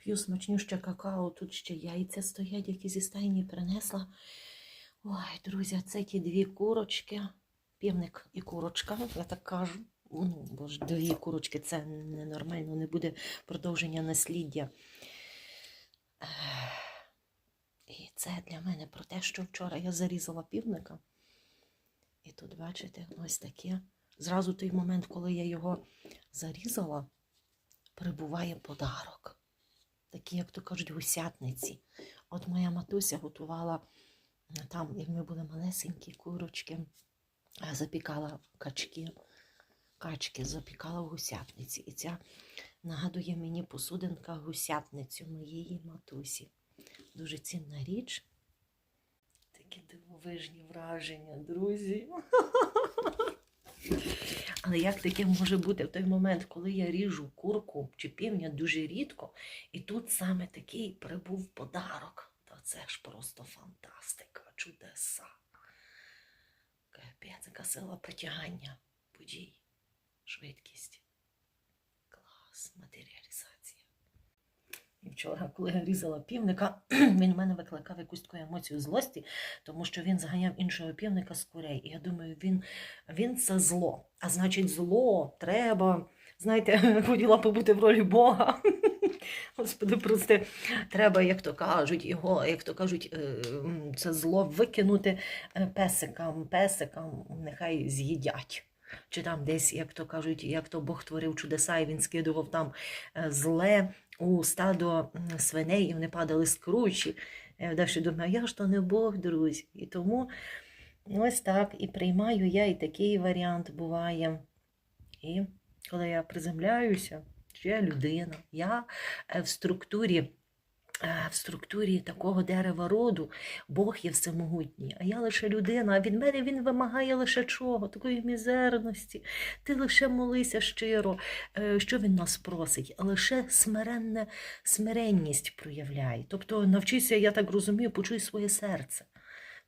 П'ю смачнюще какао, тут ще яйця стоять, які зі стайні принесла. Ой, друзі, це ті дві курочки. Півник і курочка, я так кажу. Ну, бо ж дві курочки це ненормально, не буде продовження насліддя. І це для мене про те, що вчора я зарізала півника. І тут, бачите, ось таке. Зразу той момент, коли я його зарізала, прибуває подарок. Такі, як то кажуть, гусятниці. От моя матуся готувала там, як ми були малесенькі курочки, запікала качки, качки запікала в гусятниці. І ця нагадує мені посудинка гусятницю моєї матусі. Дуже цінна річ. Такі дивовижні враження, друзі. Але як таке може бути в той момент, коли я ріжу курку чи півня дуже рідко, і тут саме такий прибув подарок. Та це ж просто фантастика, чудеса. Капець, яка сила притягання подій, швидкість. Клас, матеріалізація. І вчора, коли я різала півника, він в мене викликав якусь таку емоцію злості, тому що він заганяв іншого півника з курей. І я думаю, він, він це зло. А значить, зло треба. Знаєте, хотіла побути в ролі Бога. Господи, прости, треба, як то кажуть, його, як то кажуть, е, це зло викинути е, песикам, песикам, нехай з'їдять. Чи там десь, як то кажуть, як то Бог творив чудеса, і він скидував там е, зле у стадо свиней, і вони падали з кручі. Я далі думаю, я ж то не Бог, друзі. І тому ось так і приймаю я, і такий варіант буває. І коли я приземляюся, що я людина, я е, в структурі. е, В структурі такого дерева роду Бог є всемогутній, а я лише людина, а від мене він вимагає лише чого? Такої мізерності. Ти лише молися щиро. Е, Що він нас просить? Лише смиренне, смиренність проявляй. Тобто навчися, я так розумію, почуй своє серце.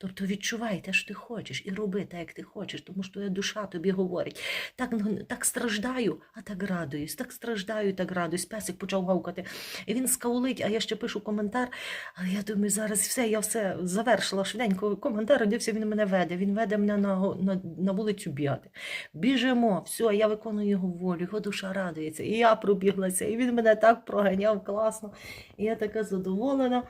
Тобто відчувай те, що ти хочеш, і роби так, як ти хочеш, тому що твоя душа тобі говорить. Так, ну, так страждаю, а так радуюсь, так страждаю, так радуюсь. Песик почав гавкати. І він скаулить, а я ще пишу коментар. Але я думаю, зараз все, я все завершила швиденько коментар, дився, він мене веде. Він веде мене на, на, на вулицю бігати. Біжимо, все, я виконую його волю, його душа радується. І я пробіглася, і він мене так проганяв класно. І я така задоволена.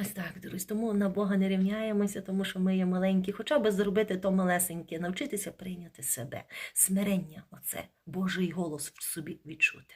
Ось так, друзі. Тому на Бога не рівняємося, тому що ми є маленькі. Хоча би зробити то малесеньке, навчитися прийняти себе. Смирення, оце Божий голос в собі відчути.